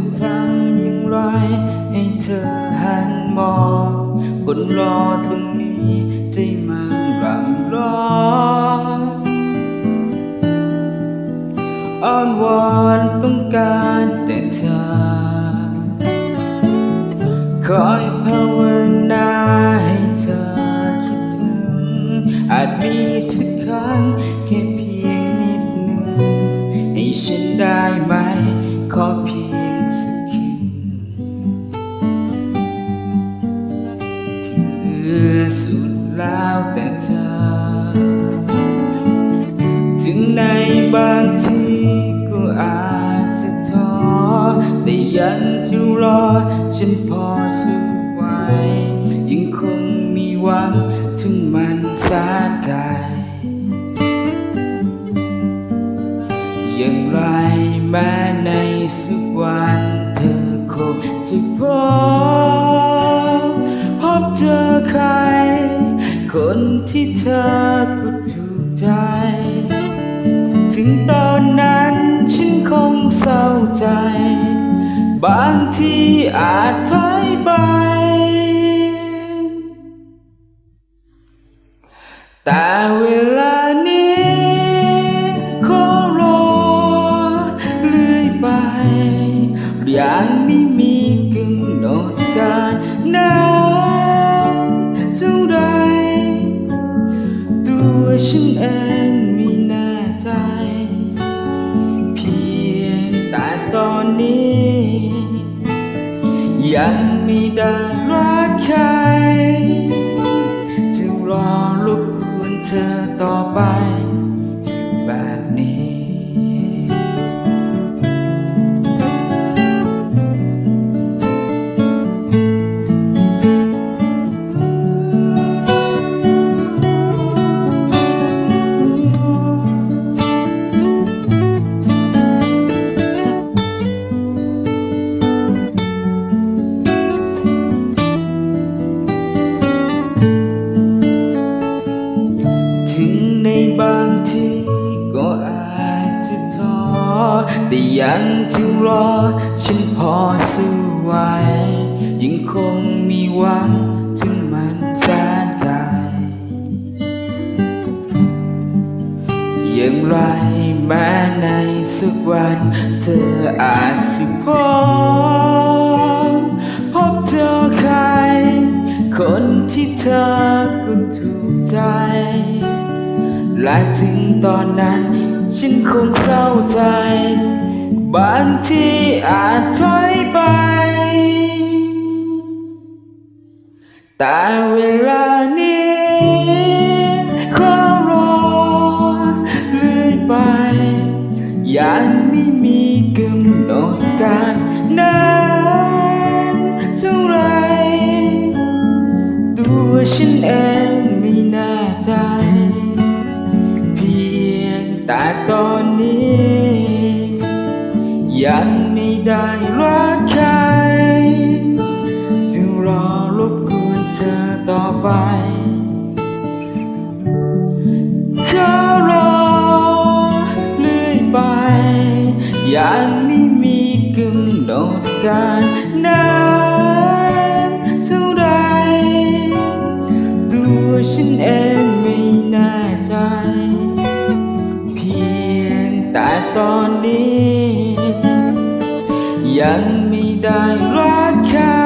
จะทำอยังไร ให้เธอหันมองคนรอตรงนี้ใจมันรำร้อนอ้อนวอนต้องการแต่เธอ คอยเพ้อ สุดแล้วแต่เธอ ถึงในบางทีก็อาจจะท้อแต่ยังจะรอฉันพอสู้ไหวยังคงมีหวังถึงมันสานกายอย่างไรแม้ในสักวันเธอคงจะพบพบเจอ คนที่เธอก็ถูกใจ ถึงตอนนั้นฉันคงเศร้าใจ บางทีอาจถอยไป แต่เว ยังไม่ได้รักใครจะรอรบกวนเธอต่อไป แต่ยังจะรอ ฉันพอสู้ไหวยังคงมีหวังถึงมันแสนไกลอย่างไรแม้ในสักวัน เธออาจจะพบพบเจอใคร คนที่เธอก็ถูกใจ และถึงตอนนั้น ฉันคงเศร้าใจ บางทีอาจถอยไป แต่เวลานี้ขอรอเรื่อยไป ยังไม่มีกำหนดการนานเท่าไรตัวฉันเอง ยังไม่ได้รักใครจะรอรบกวนเธอต่อไปขอรอเรื่อยไป ยังไม่มีกำหนดการนานเท่าไร ตัวฉันเองไม่แน่ใจ เพียงแต่ตอนนี้ ยังไม่ได้รักใคร